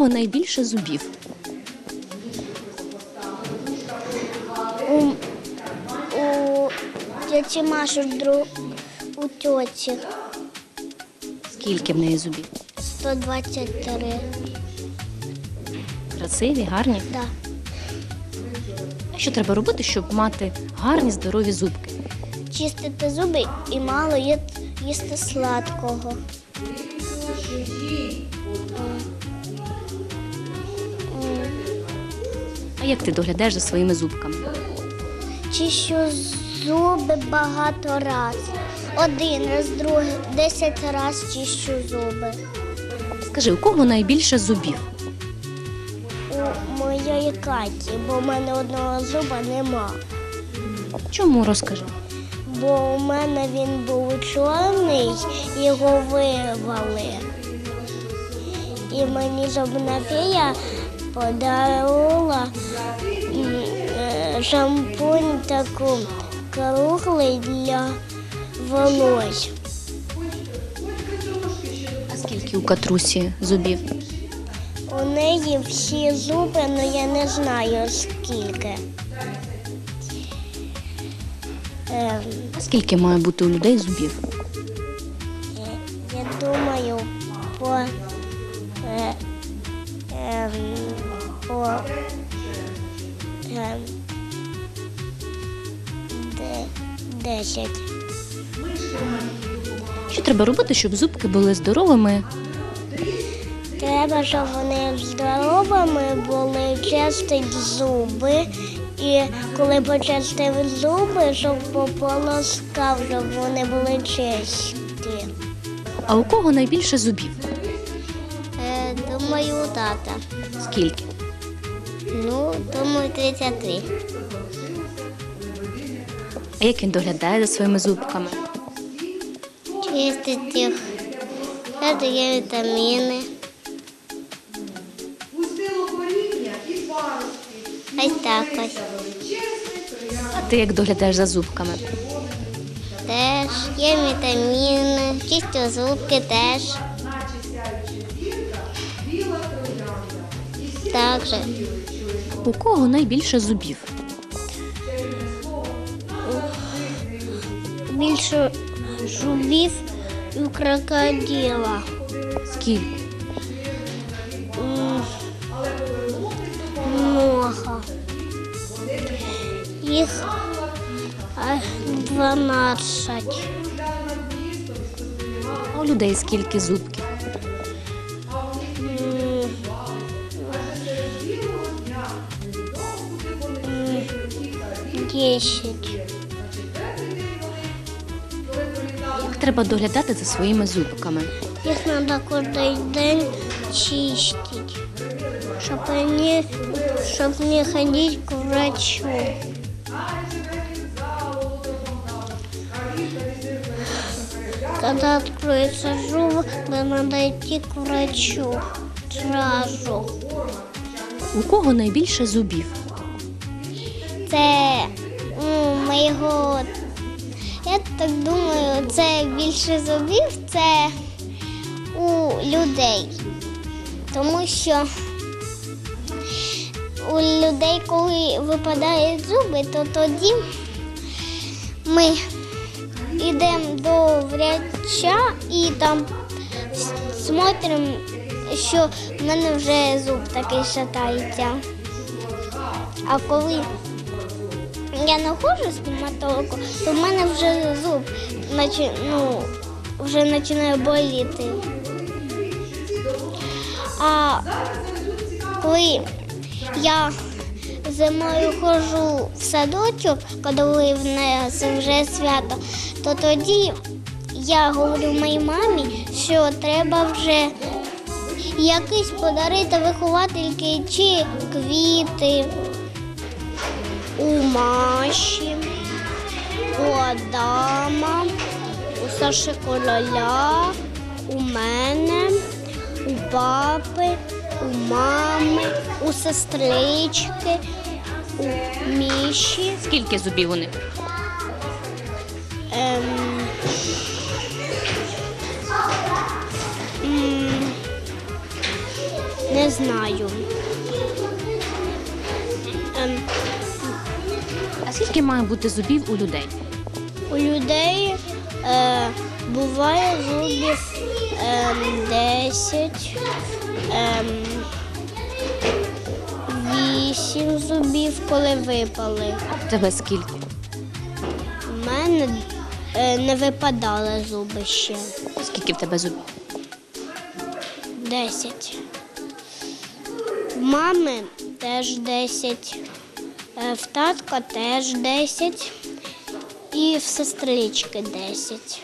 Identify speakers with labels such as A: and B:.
A: кого найбільше зубів?
B: У, у тьоті Маші у тьоті
A: Скільки в неї зубів?
B: 123.
A: Красиві, гарні.
B: Да.
A: А Що треба робити, щоб мати гарні здорові зубки?
B: Чистити зуби і мало їсти сладкого.
A: А як ти доглядаєш за своїми зубками?
B: Чищу зуби багато раз. Один раз, другий, десять раз чищу зуби.
A: Скажи, у кого найбільше зубів?
B: У моєї Каті, бо в мене одного зуба нема.
A: Чому розкажи?
B: Бо у мене він був чорний, його вирвали. І мені зубна фея подарувала е, шампунь таку круглий для волос.
A: А скільки у катрусі зубів?
B: У неї всі зуби, але я не знаю скільки. Ем,
A: А скільки має бути у людей зубів?
B: Ем, десять.
A: Що треба робити, щоб зубки були здоровими?
B: Треба, щоб вони здоровими були, чистить зуби. І коли почистив зуби, щоб пополоскав, щоб вони були чисті.
A: А у кого найбільше зубів?
B: Е, думаю, у тата.
A: Скільки?
B: Ну, думаю, 33.
A: А як він доглядає за своїми зубками?
B: Чистить їх. Дає вітаміни. Ось так ось.
A: А ти як доглядаєш за зубками?
B: Теж є вітаміни, чистю зубки теж. Так же.
A: У кого найбільше зубів?
B: Більше зубів у крокодила.
A: Скільки?
B: Много. Їх а, 12.
A: А у людей скільки зубків?
B: Десять.
A: Як треба доглядати за своїми зубками?
B: Їх треба кожен день чистити, щоб вони, щоб не ходити к врачу. Когда откроется зуб, надо идти к врачу сразу.
A: У кого найбільше зубів?
B: Це ну, моєго, я так думаю, це більше зубів, це у людей. Тому що у людей, коли випадають зуби, то тоді ми йдемо до врача і там смотримо, що в мене вже зуб такий шатається. А коли я не ходжу стоматологу, то в мене вже зуб начи, ну, вже починає боліти. А коли я зимою ходжу в садочок, коли в нас вже свято, то тоді я говорю моїй мамі, що треба вже якийсь подарити виховательки чи квіти у Маші, у Адама, у Саши Короля, у мене, у папи, у мами, у сестрички, у Міші.
A: Скільки зубів у них?
B: Ем, м, Не знаю.
A: Скільки має бути зубів у людей?
B: у людей е, буває зубів ем, 10, ем, 8 зубів, коли випали.
A: У тебе скільки?
B: У мене е, не випадали зуби ще.
A: Скільки в тебе зубів?
B: 10. В мами теж 10. Е, В татка теж 10. І в сестрички 10.